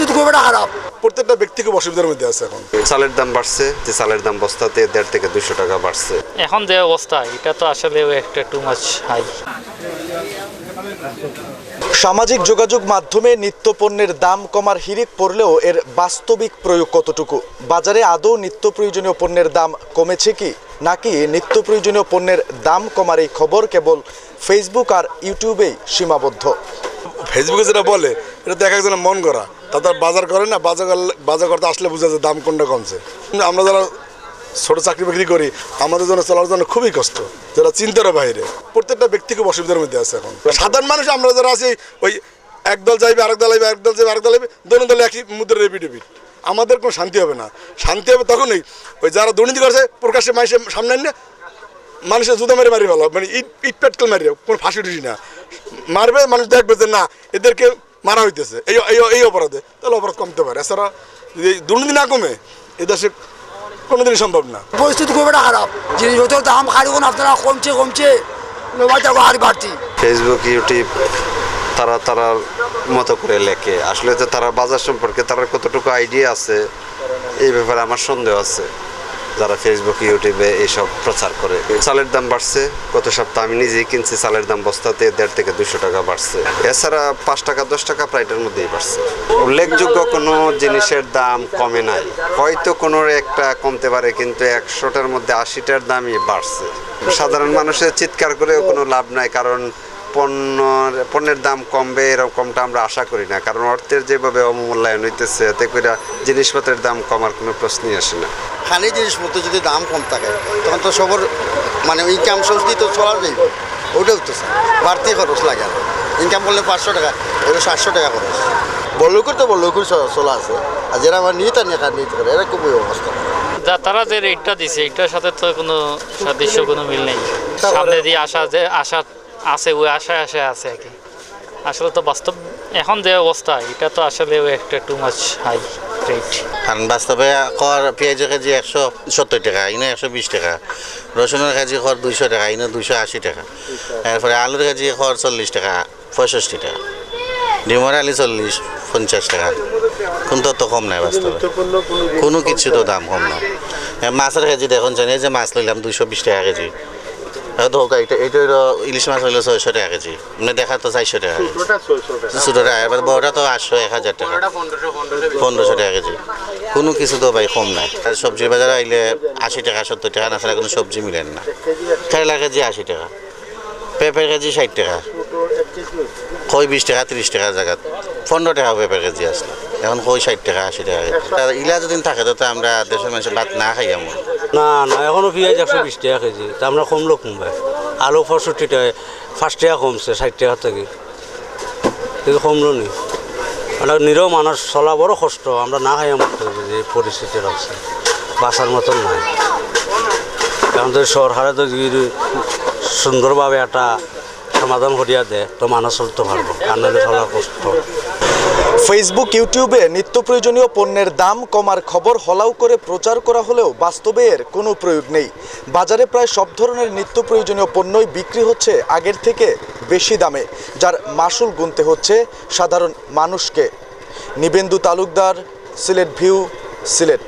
পরিস্থিতি খুব একটা খারাপ। প্রত্যেকটা ব্যক্তি খুব অসুবিধার মধ্যে আছে এখন। চালের দাম বাড়ছে যে চালের দাম বস্তাতে দেড় থেকে দুশো টাকা বাড়ছে। এখন যে অবস্থা এটা তো আসলে একটা টু মাছ হাই সামাজিক যোগাযোগ মাধ্যমে নিত্যপণ্যের দাম কমার হিড়িক পড়লেও এর বাস্তবিক প্রয়োগ কতটুকু? বাজারে আদৌ নিত্য প্রয়োজনীয় পণ্যের দাম কমেছে কি? নাকি নিত্য প্রয়োজনীয় পণ্যের দাম কমার এই খবর কেবল ফেসবুক আর ইউটিউবেই সীমাবদ্ধ? ফেসবুকে যেটা বলে এটা তো এক একজনের মন করা তাতে আর বাজার করে না, বাজার বাজার করতে আসলে বোঝা যায় দাম কোনটা কমছে। আমরা যারা ছোট চাকরি বাকরি করি, আমাদের জন্য চলার জন্য খুবই কষ্ট, যারা চিন্তার বাইরে। প্রত্যেকটা ব্যক্তি খুব অসুবিধার মধ্যে আছে এখন। সাধারণ মানুষ আমরা যারা আছি, ওই একদল যাইবে, আরেক দল যাইবে আরেক দল যাইবে, আরেক দল যাইবে দোনো দলে একই মুদ্রা রেপিট রেপিট আমাদের কোনো শান্তি হবে না। শান্তি হবে তখনই ওই যারা দুর্নীতি করেছে, প্রকাশ্যে মানুষের সামনে এনে মানুষের জুতা মেরে মারি ভালো মানে ইট ইট পেটকেল মারি কোনো ফাঁসি না। মারবে, মানুষ দেখবে যে না, এদেরকে মারা হইতেছে। এই এই এই অপরাধে। তাহলে অপরাধ কমতে পারে। এছাড়া যদি দুর্নীতি না কমে এ দেশে কোনোদিনই সম্ভব না। পরিস্থিতি খুব একটা খারাপ। জিনিসপত্রের দাম খাড়ি আপনারা কমছে কমছে। মোবাইলটা বাড়তি। ফেসবুক ইউটিউব তারা তারার মতো করে লেখে। আসলে তো তারা বাজার সম্পর্কে তার কতটুকু আইডিয়া আছে এই ব্যাপারে আমার সন্দেহ আছে। যারা ফেসবুক ইউটিউবে এইসব প্রচার করে। চালের দাম বাড়ছে। গত সপ্তাহে আমি নিজেই কিনছি চালের দাম বস্তাতে দেড় থেকে দুশো টাকা বাড়ছে। এছাড়া পাঁচ টাকা, দশ টাকা প্রায়টার মধ্যেই বাড়ছে। উল্লেখযোগ্য কোনো জিনিসের দাম কমে নাই। হয়তো কোনো একটা কমতে পারে, কিন্তু একশোটার মধ্যে আশিটার দামই বাড়ছে। সাধারণ মানুষের চিৎকার করেও কোনো লাভ নাই, কারণ পণ্য পণ্যের দাম কমবে এরকমটা আমরা আশা করি না। কারণ অর্থের যেভাবে অবমূল্যায়ন হইতেছে এতে করে জিনিসপত্রের দাম কমার কোনো প্রশ্নই আসে না। খালি জিনিসপত্র যদি দাম কম থাকে তখন তো সবার মানে ইনকাম সোর্স দিয়ে তো চলার যাইব ওটা হইতেছে বাড়তি খরচ লাগে আর ইনকাম করলে পাঁচশো টাকা এটা সাতশো টাকা খরচ। বড়লোকের তো বড়লোকের চলা আছে। আর যারা আমার নিয়ে নিয়ে খান নিতে করে এরা খুবই অবস্থা। যা তারা যে রেটটা দিছে এটার সাথে তো কোনো সাদৃশ্য কোনো মিল নেই। সামনে দিয়ে আসা যে আশা আছে, ওই আশায় আশায় আছে আর কি। আসলে তো বাস্তব, এখন যে অবস্থা, এটা তো আসলে একটা টু মাছ হাই রেট কারণ বাস্তবে কর পেঁয়াজের কেজি একশো সত্তর টাকা, ইনো একশো বিশ টাকা, রসুনের কেজি খর দুইশো টাকা, ইনো দুইশো আশি টাকা, এরপরে আলুর কেজি খর চল্লিশ টাকা, পঁয়ষট্টি টাকা, ডিমের আলি চল্লিশ, পঞ্চাশ টাকা কিন্তু তো কম নাই বাস্তবে। কোনো কিছু তো দাম কম না। মাছের কেজি দেখুন জানি যে মাছ লইলাম দুইশো বিশ টাকা কেজি। ধোকা এটা এটা হলো ইলিশ মাছ হইল ছয়শো টাকা কেজি। মানে দেখা তো চারশো টাকা ছোটো টাকা। এবার বড়টা তো আটশো এক হাজার টাকা। পনেরোশো টাকা কেজি। কোনো কিছু তো ভাই কম নাই। আর সবজির বাজারে আইলে আশি টাকা সত্তর টাকা না ছাড়া কোনো সবজি মিলেন না। কেরালা কেজি আশি টাকা। পেঁপের কেজি ষাট টাকা। কই বিশ টাকা ত্রিশ টাকার জায়গা। পনেরো টাকা পেঁপের কেজি আসলো। এখন কই ষাট টাকা আশি টাকা ইলা যদি থাকে তো আমরা দেশের মানুষের ভাত না খাই আমার না না, এখনও পেঁয়াজ একশো বিশ টাকা কেজি। তা আমরা কমলো কমবে আলু পঁয়ষট্টি টাকা, পাঁচ টাকা কমছে, ষাট টাকা থেকে। কিন্তু কমলো নি মানে নিরহ মানুষ চলা বড় কষ্ট, আমরা না খাই আমার যে পরিস্থিতি আছে বাঁচার মতন নাই। আমাদের সরকারে তো সুন্দরভাবে একটা সমাধান করিয়া দেয় তো মানুষ চলতে পারব নাহলে চলা কষ্ট। ফেসবুক ইউটিউবে নিত্য প্রয়োজনীয় পণ্যের দাম কমার খবর হলাও করে প্রচার করা হলেও বাস্তবে এর কোনো প্রয়োগ নেই। বাজারে প্রায় সব ধরনের নিত্য প্রয়োজনীয় পণ্যই বিক্রি হচ্ছে আগের থেকে বেশি দামে, যার মাসুল গুনতে হচ্ছে সাধারণ মানুষকে। নিবেন্দু তালুকদার, সিলেট ভিউ সিলেট।